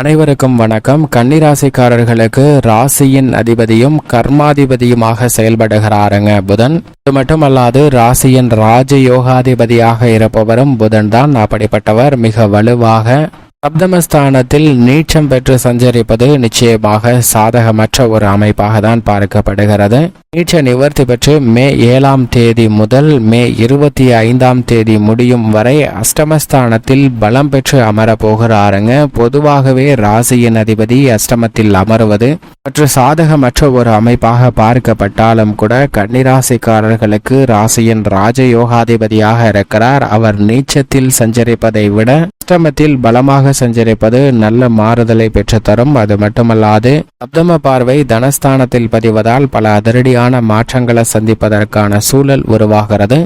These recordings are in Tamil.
அனைவருக்கும் வணக்கம். கன்னிராசிக்காரர்களுக்கு ராசியின் அதிபதியும் கர்மாதிபதியுமாக செயல்படுகிறாருங்க புதன். இது மட்டுமல்லாது ராசியின் ராஜ யோகாதிபதியாக இருப்பவரும் புதன் தான் அப்படிப்பட்டவர் மிக வலுவாக சப்தமஸ்தானத்தில் நீச்சம் பெற்று சஞ்சரிப்பது நிச்சயமாக சாதகமற்ற ஒரு அமைப்பாக தான் பார்க்கப்படுகிறது. நீச்ச நிவர்த்தி பெற்று மே ஏழாம் தேதி முதல் மே இருபத்தி ஐந்தாம் தேதி முடியும் வரை அஷ்டமஸ்தானத்தில் பலம் பெற்று அமரப்போகிறாருங்க பொதுவாகவே ராசியின் அதிபதி அஷ்டமத்தில் அமருவது மற்ற சாதகமற்ற ஒரு அமைப்பாக பார்க்கப்பட்டாலும் கூட கன்னிராசிக்காரர்களுக்கு ராசியின் ராஜயோகாதிபதியாக இருக்கிறார். அவர் நீச்சத்தில் சஞ்சரிப்பதை விட அஷ்டமத்தில் பலமாக சஞ்சரிப்பது நல்ல மாறுதலை பெற்றுத்தரும். அது மட்டுமல்லாது சப்தம பார்வை தனஸ்தானத்தில் பதிவதால் பல அதிரடியான மாற்றங்களை சந்திப்பதற்கான சூழல் உருவாகிறது.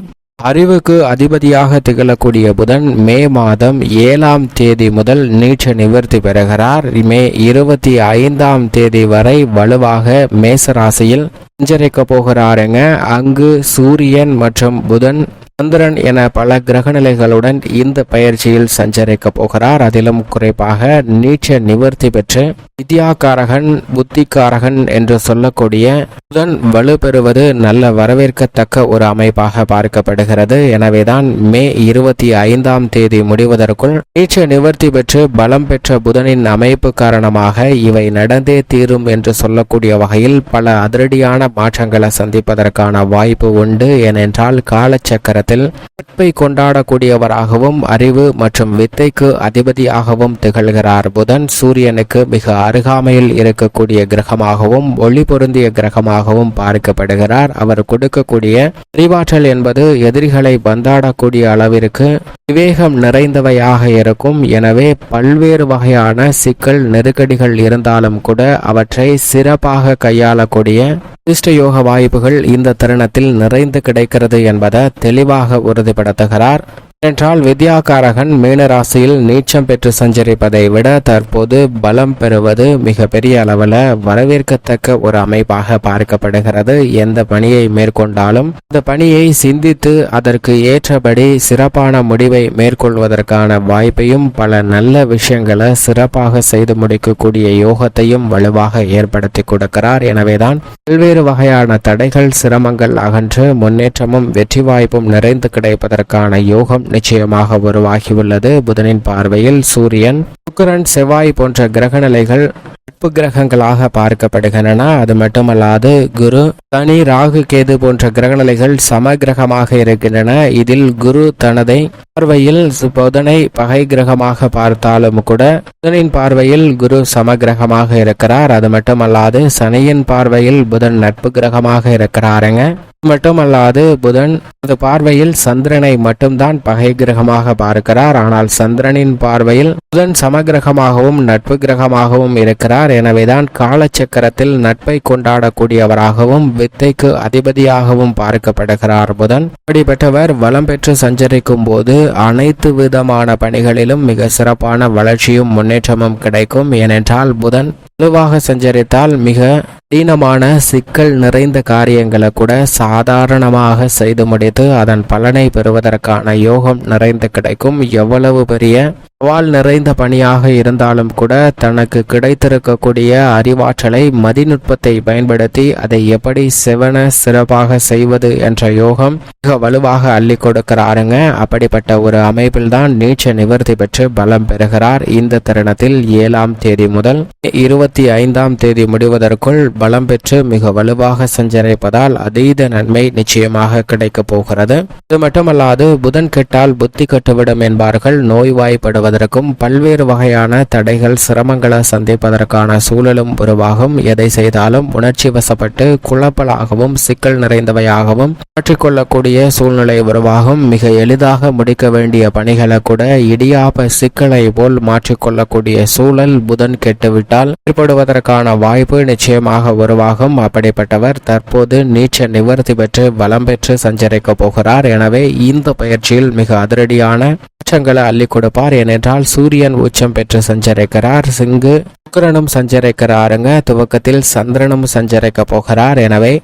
அறிவுக்கு அதிபதியாக திகழக்கூடிய புதன் மே மாதம் ஏழாம் தேதி முதல் நீச்ச நிவர்த்தி பெறுகிறார். மே இருபத்தி ஐந்தாம் தேதி வரை வலுவாக மேசராசியில் சஞ்சரிக்க போகிறாருங்க. அங்கு சூரியன் மற்றும் புதன் சந்திரன் என பல கிரகநிலைகளுடன் இந்த பயிற்சியில் சஞ்சரிக்க போகிறார். அதிலும் குறிப்பாக நீச்ச நிவர்த்தி பெற்று வித்யாகாரகன் புத்திகாரகன் என்று சொல்லக்கூடிய புதன் வலுப்பெறுவது நல்ல வரவேற்கத்தக்க ஒரு அமைப்பாக பார்க்கப்படுகிறது. எனவேதான் மே இருபத்தி ஐந்தாம் தேதி முடிவதற்குள் நீச்ச நிவர்த்தி பெற்று பலம் பெற்ற புதனின் அமைப்பு காரணமாக இவை நடந்தே தீரும் என்று சொல்லக்கூடிய வகையில் பல அதிரடியான மாற்றங்களை சந்திப்பதற்கான வாய்ப்பு உண்டு. ஏனென்றால் காலச்சக்கர காலத்தில் நட்பை கொண்டாடக்கூடியவராகவும் அறிவு மற்றும் வித்தைக்கு அதிபதியாகவும் திகழ்கிறார். புதன் சூரியனுக்கு மிக அருகாமையில் இருக்கக்கூடிய கிரகமாகவும் ஒளி பொருந்திய கிரகமாகவும் பார்க்கப்படுகிறார். அவர் கொடுக்கக்கூடிய அறிவாற்றல் என்பது எதிரிகளை பந்தாடக்கூடிய அளவிற்கு விவேகம் நிறைந்தவையாக இருக்கும். எனவே பல்வேறு வகையான சிக்கல் நெருக்கடிகள் இருந்தாலும் கூட அவற்றை சிறப்பாக கையாளக்கூடிய அதிர்ஷ்டயோக வாய்ப்புகள் இந்த தருணத்தில் நிறைந்து கிடைக்கிறது என்பதை தெளிவாக உறுதிப்படுத்துகிறார். என்றால் வித்யாகாரகன் மீனராசியில் நீச்சம் பெற்று சஞ்சரிப்பதை விட தற்போது பலம் பெறுவது மிக பெரிய அளவில் வரவேற்கத்தக்க ஒரு அமைப்பாக பார்க்கப்படுகிறது. எந்த பணியை மேற்கொண்டாலும் அந்த பணியை சிந்தித்து அதற்கு ஏற்றபடி சிறப்பான முடிவை மேற்கொள்வதற்கான வாய்ப்பையும் பல நல்ல விஷயங்களை சிறப்பாக செய்து முடிக்கக்கூடிய யோகத்தையும் வலுவாக ஏற்படுத்தி கொடுக்கிறார். எனவேதான் பல்வேறு வகையான தடைகள் சிரமங்கள் அகன்று முன்னேற்றமும் வெற்றி வாய்ப்பும் நிறைந்து கிடைப்பதற்கான யோகம் நிச்சயமாக உருவாகியுள்ளது. புதனின் பார்வையில் சூரியன் சுக்கரன் செவ்வாய் போன்ற கிரகநிலைகள் நட்பு கிரகங்களாக பார்க்கப்படுகின்றன. அது மட்டுமல்லாது குரு தனி ராகு கேது போன்ற கிரகநிலைகள் சம இருக்கின்றன. இதில் குரு தனதை பார்வையில் புதனை பகை கிரகமாக பார்த்தாலும் கூட புதனின் பார்வையில் குரு சமகிரகமாக இருக்கிறார். அது மட்டுமல்லாது சனியின் பார்வையில் புதன் நட்பு கிரகமாக இருக்கிறாருங்க. மட்டுமல்லாது புதன் அது பார்வையில் சந்திரனை மட்டும்தான் பகை கிரகமாக பார்க்கிறார். ஆனால் சந்திரனின் பார்வையில் புதன் சமகிரகமாகவும் நட்பு கிரகமாகவும் இருக்கிறார். எனவேதான் காலச்சக்கரத்தில் நட்பை கொண்டாடக்கூடியவராகவும் வித்தைக்கு அதிபதியாகவும் பார்க்கப்படுகிறார் புதன். அப்படிப்பட்டவர் வளம் பெற்று சஞ்சரிக்கும் போது அனைத்து விதமான பணிகளிலும் மிக சிறப்பான வளர்ச்சியும் முன்னேற்றமும் கிடைக்கும். ஏனென்றால் புதன் வலுவாக சஞ்சரித்தால் மிக கடினமான சிக்கல் நிறைந்த காரியங்களை கூட சாதாரணமாக செய்து முடித்து அதன் பலனை பெறுவதற்கான யோகம் நிறைந்து கிடைக்கும். எவ்வளவு பெரிய சவால் நிறைந்த பணியாக இருந்தாலும் கூட தனக்கு கிடைத்திருக்கக்கூடிய அறிவாற்றலை மதிநுட்பத்தை பயன்படுத்தி அதை எப்படி செவன சிறப்பாக செய்வது என்ற யோகம் மிக வலுவாக அள்ளி கொடுக்கிறாருங்க. அப்படிப்பட்ட ஒரு அமைப்பில்தான் நீச்ச நிவர்த்தி பெற்று பலம் பெறுகிறார். இந்த தருணத்தில் ஏழாம் தேதி முதல் இருபத்தி ஐந்தாம் தேதி முடிவதற்குள் பலம் பெற்று மிக வலுவாக சஞ்சரிப்பதால் அதீத நன்மை நிச்சயமாக கிடைக்கப் போகிறது. இது மட்டுமல்லாது புதன் கெட்டால் புத்தி கட்டுவிடும் என்பார்கள். நோய்வாய்ப்படுவதற்கும் பல்வேறு வகையான தடைகள் சிரமங்களை சந்திப்பதற்கான சூழலும் உருவாகும். எதை செய்தாலும் உணர்ச்சி வசப்பட்டு குழப்பலாகவும் சிக்கல் நிறைந்தவையாகவும் மாற்றிக்கொள்ளக்கூடிய சூழ்நிலை உருவாகும். மிக எளிதாக முடிக்க வேண்டிய பணிகளை கூட இடியாப்ப சிக்கலை போல் மாற்றிக்கொள்ளக்கூடிய சூழல் புதன் கெட்டுவிட்டால் ஏற்படுவதற்கான வாய்ப்பு நிச்சயமாக உருவாகும். அப்படிப்பட்டவர் தற்போது நீச்ச நிவர்த்தி பெற்று வலம் பெற்று சஞ்சரிக்க போகிறார். எனவே இந்த பயிற்சியில் மிக அதிரடியான மாற்றங்களை அள்ளி கொடுப்பார். என்றால் சூரியன் உச்சம் பெற்று சஞ்சரிக்கிறார். சிங்கு சுக்கரனும் சஞ்சரிக்கிறாருங்க. துவக்கத்தில் சந்திரனும் சஞ்சரிக்க போகிறார். எனவே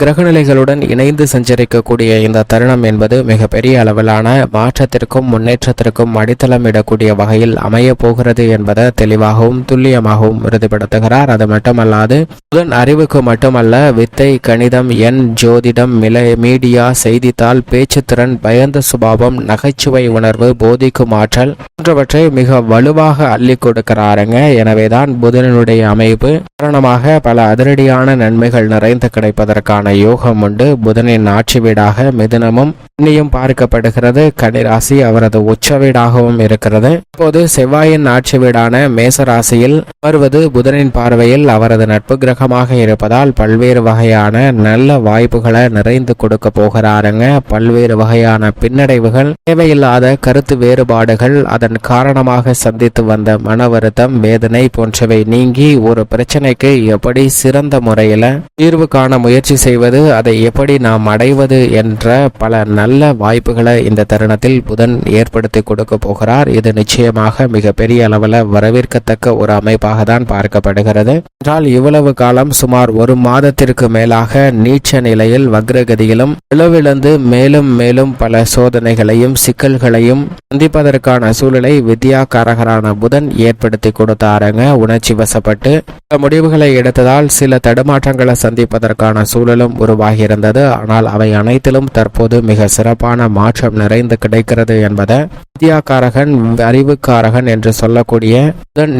கிரகநிலைகளுடன் இணைந்து சஞ்சரிக்கக்கூடிய இந்த தருணம் என்பது மிகப்பெரிய அளவிலான மாற்றத்திற்கும் முன்னேற்றத்திற்கும் அடித்தளமிடக்கூடிய வகையில் அமைய போகிறது என்பதை தெளிவாகவும் துல்லியமாகவும் உறுதிப்படுத்துகிறார். அது மட்டுமல்லாது புதன் அறிவுக்கு மட்டுமல்ல வித்தை கணிதம் எண் ஜோதிடம் மில மீடியா செய்தித்தாள் பேச்சுத்திறன் பயந்த சுபாவம் நகைச்சுவை உணர்வு போதிக்கும் ஆற்றல் போன்றவற்றை மிக வலுவாக அள்ளி கொடுக்கிறாருங்க. எனவேதான் புதனனுடைய அமைப்பு காரணமாக பல அதிரடியான நன்மைகள் நிறைந்து கிடைப்பதற்கான யோகம் உண்டு. புதனின் ஆட்சி வீடாக மிதுனமும் கன்னியும் பார்க்கப்படுகிறது. கன்னிராசி அவரது உச்ச வீடாகவும் இருக்கிறது. இப்போது செவ்வாயின் ஆட்சி வீடான மேசராசியில் வருவது புதனின் பார்வையில் அவரது நட்பு கிரகமாக இருப்பதால் பல்வேறு வகையான நல்ல வாய்ப்புகளை நிறைந்து கொடுக்க போகிறாருங்க. பல்வேறு வகையான பின்னடைவுகள் தேவையில்லாத கருத்து வேறுபாடுகள் அதன் காரணமாக சந்தித்து வந்த மன வருத்தம் வேதனை போன்றவை நீங்கி ஒரு பிரச்சனைக்கு எப்படி சிறந்த முறையில் தீர்வு காண முயற்சி செய்வது அதை எப்படி நாம் அடைவது என்ற பல நல்ல வாய்ப்புகளை இந்த தருணத்தில் புதன் ஏற்படுத்தி கொடுக்க போகிறார். இது நிச்சயமாக மிகப்பெரிய அளவில் வரவேற்கத்தக்க ஒரு அமைப்பாக தான் பார்க்கப்படுகிறது. என்றால் இவ்வளவு காலம் சுமார் ஒரு மாதத்திற்கு மேலாக நீச்ச நிலையில் வக்ரகதியிலும் இளவிழந்து மேலும் மேலும் பல சோதனைகளையும் சிக்கல்களையும் சந்திப்பதற்கான சூழலை வித்யாகாரகரான புதன் ஏற்படுத்தி கொடுத்தாருங்க. உணர்ச்சி வசப்பட்டு சில முடிவுகளை எடுத்ததால் சில தடுமாற்றங்களை சந்திப்பதற்கான சூழலும் உருவாகியிருந்தது. ஆனால் அவை அனைத்திலும் தற்போது மிக சிறப்பான மாற்றம் நிறைந்து கிடைக்கிறது என்பதை வித்யாக்காரகன் அறிவுக்காரகன் என்று சொல்லக்கூடிய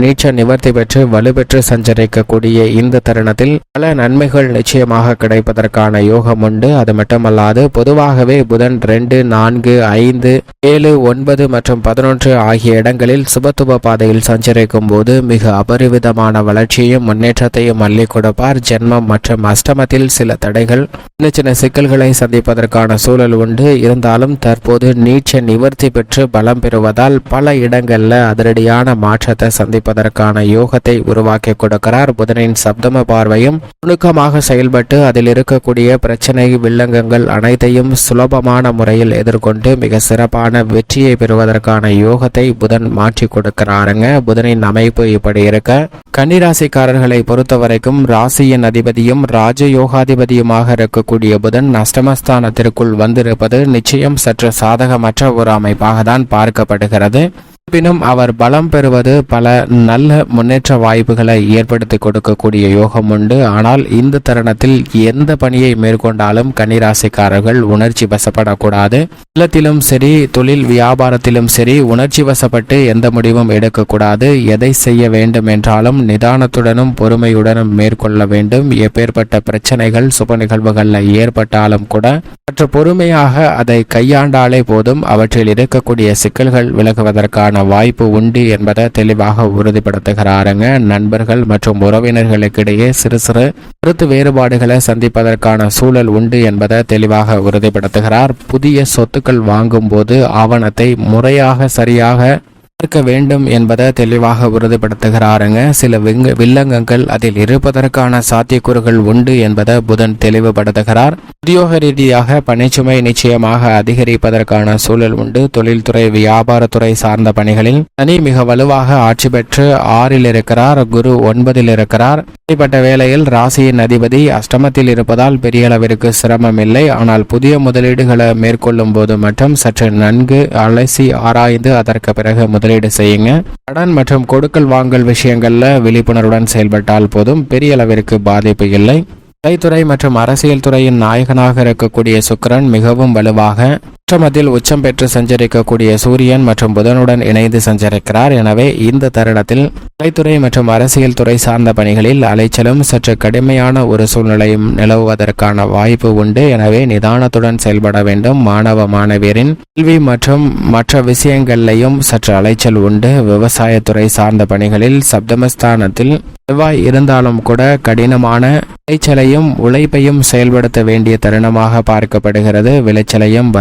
நீச்ச நிவர்த்தி பெற்று வலுப்பெற்று சஞ்சரிக்கக்கூடிய இந்த தருணத்தில் பல நன்மைகள் நிச்சயமாக கிடைப்பதற்கான யோகம் உண்டு. அது மட்டுமல்லாது பொதுவாகவே புதன் ரெண்டு நான்கு ஐந்து ஏழு ஒன்பது மற்றும் பதினொன்று ஆகிய இடங்களில் சுபத்துவ பாதையில் சஞ்சரிக்கும் போது மிக அபரி விதமான வளர்ச்சியையும் முன்னேற்றத்தையும் அள்ளி கொடுப்பார். ஜென்மம் மற்றும் அஷ்டமத்தில் சில தடைகள் சின்ன சின்ன சிக்கல்களை சந்திப்பதற்கான சூழல் உண்டு. இருந்தாலும் தற்போது நீச்ச நிவர்த்தி பெற்று பலம் பெறுவதால் பல இடங்களில் அதிரடியான மாற்றத்தை சந்திப்பதற்கான யோகத்தை உருவாக்கி கொடுக்கிறார். புதனின் சப்தம பார்வையும் நுணுக்கமாக செயல்பட்டு அதில் இருக்கக்கூடிய பிரச்சனை வில்லங்கங்கள் அனைத்தையும் சுலபமான முறையில் எதிர்கொண்டு மிக சிறப்பான வெற்றியை பெறுவதற்கான யோகத்தை புதன் மாற்றி கொடுக்கிறாருங்க. புதனின் அமைப்பு இப்படி இருக்க. கன்னிராசிக்காரர்களை பொறுத்த வரைக்கும் ராசியின் அதிபதியும் ராஜயோகாதிபதியுமாக இருக்கக்கூடிய புதன் அஷ்டமஸ்தானத்திற்குள் வந்திருப்பது நிச்சயம் சற்று சாதகமற்ற ஒரு அமைப்பாக தான் பார்க்கப்படுகிறது. இருப்பினும் அவர் பலம் பெறுவது பல நல்ல முன்னேற்ற வாய்ப்புகளை ஏற்படுத்தி கொடுக்கக்கூடிய யோகம் உண்டு. ஆனால் இந்த தருணத்தில் எந்த பணியை மேற்கொண்டாலும் கன்னிராசிக்காரர்கள் உணர்ச்சி வசப்படக்கூடாது. இல்லத்திலும் சரி தொழில் வியாபாரத்திலும் சரி உணர்ச்சி வசப்பட்டு எந்த முடிவும் எடுக்கக்கூடாது. எதை செய்ய வேண்டும் என்றாலும் நிதானத்துடனும் பொறுமையுடனும் மேற்கொள்ள வேண்டும். எப்பேற்பட்ட பிரச்சனைகள் சுப நிகழ்வுகளில் ஏற்பட்டாலும் கூட சற்று பொறுமையாக அதை கையாண்டாலே போதும். அவற்றில் இருக்கக்கூடிய சிக்கல்கள் விலகுவதற்கான வாய்ப்பு உண்டு என்பதை தெளிவாக உறுதிப்படுத்துகிறாருங்க. நண்பர்கள் மற்றும் உறவினர்களுக்கிடையே சிறு சிறு கருத்து வேறுபாடுகளை சந்திப்பதற்கான சூழல் உண்டு என்பதை தெளிவாக உறுதிப்படுத்துகிறார். புதிய சொத்துக்கள் வாங்கும்போது ஆவணத்தை முறையாக சரியாக பார்க்க வேண்டும் என்பதை தெளிவாக உறுதிப்படுத்துகிறாருங்க. சில விங்க வில்லங்கங்கள் அதில் இருப்பதற்கான சாத்தியக்கூறுகள் உண்டு என்பதை புதன் தெளிவுபடுத்துகிறார். உத்தியோக ரீதியாக பணிச்சுமை நிச்சயமாக அதிகரிப்பதற்கான சூழல் உண்டு. தொழில்துறை வியாபாரத்துறை சார்ந்த பணிகளில் தனி மிக வலுவாக ஆட்சி பெற்று ஆறில் இருக்கிறார் குரு ஒன்பதில் இருக்கிறார். இப்படிப்பட்ட வேளையில் ராசியின் அதிபதி அஷ்டமத்தில் இருப்பதால் பெரிய அளவிற்கு சிரமம் இல்லை. ஆனால் புதிய முதலீடுகளை மேற்கொள்ளும் போது மட்டும் சற்று நன்கு அலசி ஆராய்ந்து அதற்கு பிறகு முதலீடு செய்யுங்க. கடன் மற்றும் கொடுக்கல் வாங்கல் விஷயங்கள்ல விழிப்புணர்வுடன் செயல்பட்டால் போதும். பெரிய அளவிற்கு பாதிப்பு இல்லை. கலைத்துறை மற்றும் அரசியல் துறையின் நாயகனாக இருக்கக்கூடிய சுக்கரன் மிகவும் வலுவாக அஷ்டமத்தில் உச்சம் பெற்று சஞ்சரிக்கக்கூடிய சூரியன் மற்றும் புதனுடன் இணைந்து சஞ்சரிக்கிறார். எனவே இந்த தருணத்தில் கலைத்துறை மற்றும் அரசியல் துறை சார்ந்த பணிகளில் அலைச்சலும் சற்று கடுமையான ஒரு சூழ்நிலையும் நிலவுவதற்கான வாய்ப்பு உண்டு. எனவே நிதானத்துடன் செயல்பட வேண்டும். மாணவ மாணவியரின் கல்வி மற்றும் மற்ற விஷயங்கள்லையும் சற்று அலைச்சல் உண்டு. விவசாயத்துறை சார்ந்த பணிகளில் சப்தமஸ்தானத்தில் செவ்வாய் இருந்தாலும் கூட கடினமான விளைச்சலையும் உழைப்பையும் செயல்படுத்த வேண்டிய தருணமாக பார்க்கப்படுகிறது. விளைச்சலையும்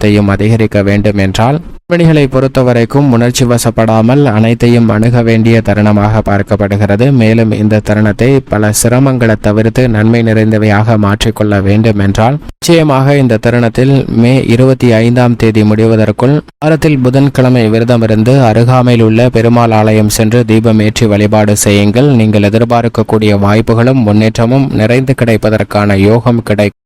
வருமானத்தையும் அதிகரிக்க வேண்டும் என்றால் பெண்மணிகளை பொறுத்தவரைக்கும் உணர்ச்சி வசப்படாமல் அனைத்தையும் அணுக வேண்டிய தருணமாக பார்க்கப்படுகிறது. மேலும் இந்த தருணத்தை பல சிரமங்களை தவிர்த்து நன்மை நிறைந்தவையாக மாற்றிக்கொள்ள வேண்டும் என்றால் நிச்சயமாக இந்த தருணத்தில் மே இருபத்தி ஐந்தாம் தேதி முடிவதற்குள் வாரத்தில் புதன்கிழமை விரதமிருந்து அருகாமையில் உள்ள பெருமாள் ஆலயம் சென்று தீபம் ஏற்றி வழிபாடு செய்யுங்கள். நீங்கள் எதிர்பார்க்கக்கூடிய வாய்ப்புகளும் முன்னேற்றமும் நிறைந்து கிடைப்பதற்கான யோகம் கிடைக்கும்.